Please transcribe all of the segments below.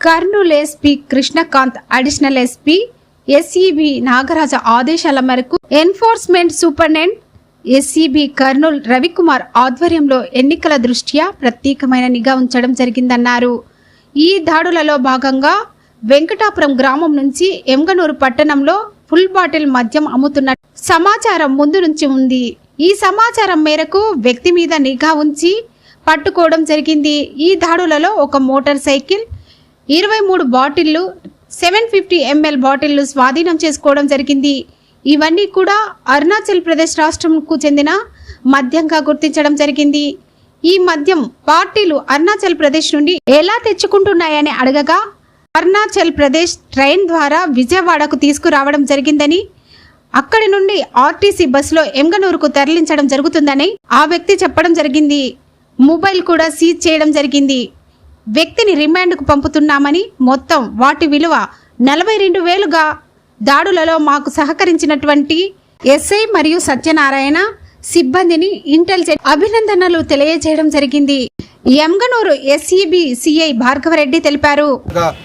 Kurnool SP Krishnakanth additional SP SEB Nagaraja ఆదేశాల మేరకు enforcement superintendent SCB Kurnool Ravikumar ఆధ్వర్యంలో ఎన్నికల దృష్ట్యా ప్రత్యేకమైన నిఘా ఉంచడం జరిగిందన్నారు. ఈ దాడులలో భాగంగా వెంకటాపురం గ్రామం నుంచి ఎంగనూరు పట్టణంలో ఫుల్ బాటిల్ మద్యం అమ్ముతున్న సమాచారం ముందు నుంచి ఉంది. ఈ సమాచారం మేరకు వ్యక్తి మీద నిఘా ఉంచి పట్టుకోవడం జరిగింది. ఈ దాడులలో ఒక మోటార్ సైకిల్ ఇరవై మూడు బాటిళ్ళు సెవెన్ ఫిఫ్టీ ఎంఎల్ బాటిళ్ళు స్వాధీనం చేసుకోవడం జరిగింది. ఇవన్నీ కూడా అరుణాచల్ ప్రదేశ్ రాష్ట్రంకు చెందిన మద్యంగా గుర్తించడం జరిగింది. ఈ మద్యం పార్టీలు అరుణాచల్ ప్రదేశ్ నుండి ఎలా తెచ్చుకుంటున్నాయని అడగగా అరుణాచల్ ప్రదేశ్ ట్రైన్ ద్వారా విజయవాడకు తీసుకురావడం జరిగిందని అక్కడి నుండి ఆర్టీసీ బస్సులో ఎంగనూరుకు తరలించడం జరుగుతుందని ఆ వ్యక్తి చెప్పడం జరిగింది. మొబైల్ కూడా సీజ్ చేయడం జరిగింది. వ్యక్తిని రిమాండ్కు పంపుతున్నామని మొత్తం వాటి విలువ నలభై రెండు వేలుగా దాడులలో మాకు సహకరించినటువంటి ఎస్ఐ మరియు సత్యనారాయణ సిబ్బందిని ఇంటెలిజెంట్ అభినందనలు తెలియజేయడం జరిగింది. ఎంగనూరు ఎస్ఈబి సిఐ భార్గవరెడ్డి తెలిపారు.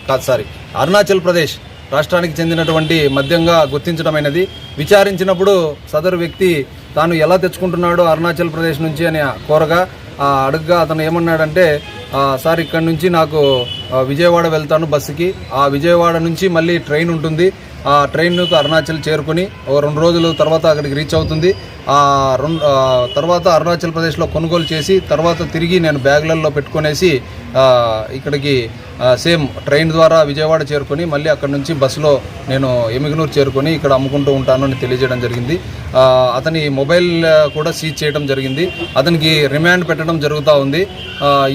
కాదు సారీ అరుణాచల్ ప్రదేశ్ రాష్ట్రానికి చెందినటువంటి మద్యంగా గుర్తించడమైనది విచారించినప్పుడు సదరు వ్యక్తి తాను ఎలా తెచ్చుకుంటున్నాడో అరుణాచల్ ప్రదేశ్ నుంచి అని కోరగా అడుగుగా అతను ఏమన్నాడంటే సార్ ఇక్కడ నుంచి నాకు విజయవాడ వెళ్తాను బస్సుకి. ఆ విజయవాడ నుంచి మళ్ళీ ట్రైన్ ఉంటుంది. ఆ ట్రైన్కు అరుణాచల్ చేరుకుని ఓ రెండు రోజుల తర్వాత అక్కడికి రీచ్ అవుతుంది. ఆ రెండు తర్వాత అరుణాచల్ ప్రదేశ్లో కొనుగోలు చేసి తర్వాత తిరిగి నేను బ్యాగులలో పెట్టుకునేసి ఇక్కడికి సేమ్ ట్రైన్ ద్వారా విజయవాడ చేరుకొని మళ్ళీ అక్కడ నుంచి బస్సులో నేను ఎమిగనూరు చేరుకొని ఇక్కడ అమ్ముకుంటూ ఉంటాను అని తెలియజేయడం జరిగింది. అతని మొబైల్ కూడా సీజ్ చేయడం జరిగింది. అతనికి రిమాండ్ పెట్టడం జరుగుతూ ఉంది.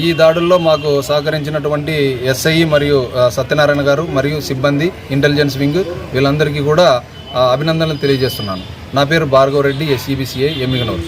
ఈ దాడుల్లో మాకు సహకరించినటువంటి ఎస్ఐ మరియు సత్యనారాయణ గారు మరియు సిబ్బంది ఇంటెలిజెన్స్ వింగ్ వీళ్ళందరికీ కూడా అభినందనలు తెలియజేస్తున్నాను. నా పేరు భార్గవ రెడ్డి ఎస్ఈబిసిఐ ఎమ్మిగనూరు.